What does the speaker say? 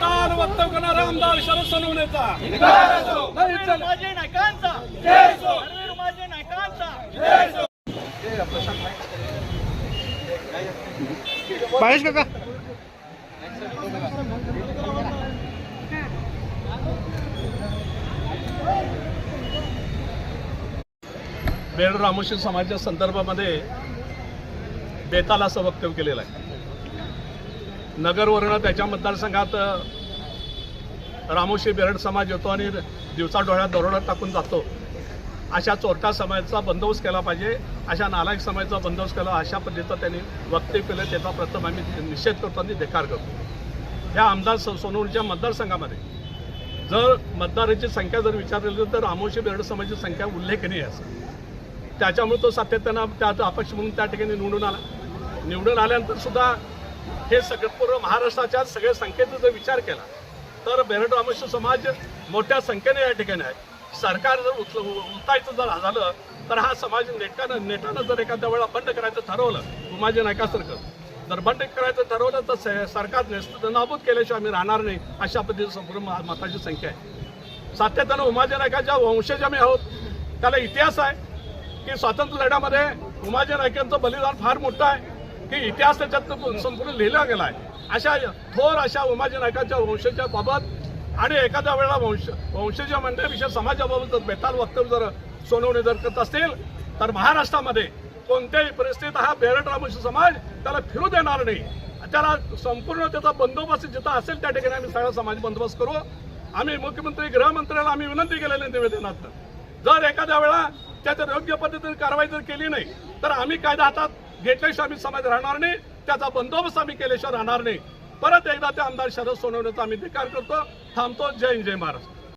वक्तव्य करणारा आमदार शरद सोनवणेचा नाही चला. माझे नायकांचा. रणवीर माझे नायकांचा. बाळेश काका. बेड रामोशी समाजाच्या संदर्भामध्ये बेताल असं वक्तव्य केलेलं आहे. नगरवरनं त्याच्या मतदारसंघात रामोशी बेरड समाज येतो आणि दिवसा डोळ्यात दरोडा टाकून जातो. अशा चोरटा समाजाचा बंदोबस्त केला पाहिजे अशा नालायक समाजाचा बंदोबस्त केला अशा पद्धतीचं त्यांनी वक्तव्य केलं त्याचा प्रथम आम्ही निषेध करतो आणि देकार करतो. या आमदार स सोनवणीच्या मतदारसंघामध्ये जर मतदाराची संख्या जर विचारली तर रामोशी बेरड समाजाची संख्या उल्लेखनीय असं त्याच्यामुळे तो सातत्यानं त्यात अपक्ष म्हणून त्या ठिकाणी निवडून आला. निवडून आल्यानंतर सुद्धा हे सगळं पूर्ण महाराष्ट्राच्या सगळ्या संख्येचा जर विचार केला. तर बेरड रामेश्वर समाज मोठ्या संख्येने या ठिकाणी आहे. सरकार जर उचल उलतायचं जर झालं तर हा समाज नेटानं नेटानं जर एखाद्या वेळा बंद करायचं ठरवलं उमाजी नायकासारखं जर बंद करायचं ठरवलं तर स- सरकार नेस्त नाबूद केल्याशिवाय आम्ही राहणार नाही अशा पद्धतीची संपूर्ण मताची संख्या आहे. सातत्यानं उमाजी नायकाच्या वंशज आम्ही आहोत. त्याला इतिहास आहे की स्वातंत्र्य लढ्यामध्ये उमाजी नायकांचं बलिदान फार मोठं आहे. की इतिहास त्याच्यात संपूर्ण लिहिला गेला आहे अशा थोर अशा उमाजी नायकांच्या वंशाच्या बाबत आणि एखाद्या वेळेला वंश वंशज म्हणण्याविषयी समाजाबाबत जर बेताल वक्तव्य जर सोनवणे जर करत असतील तर महाराष्ट्रामध्ये कोणत्याही परिस्थितीत हा बेरट रामोशी समाज त्याला फिरू देणार नाही. त्याला संपूर्ण त्याचा बंदोबस्त जिथं असेल त्या ठिकाणी आम्ही सगळा समाज बंदोबस्त करू. आम्ही मुख्यमंत्री गृहमंत्र्याला आम्ही विनंती केलेली निवेदनात. जर एखाद्या वेळा त्याच्यात योग्य पद्धतीने कारवाई जर केली नाही तर आम्ही कायदा हातात घेतल्याशिवाय आम्ही समाज राहणार नाही. त्याचा बंदोबस्त आम्ही केल्याशिवाय राहणार नाही. परत एकदा ते आमदार शरद सोनवण्याचा आम्ही धिकार करतो. थांबतो. जय हिंद, जय महाराष्ट्र.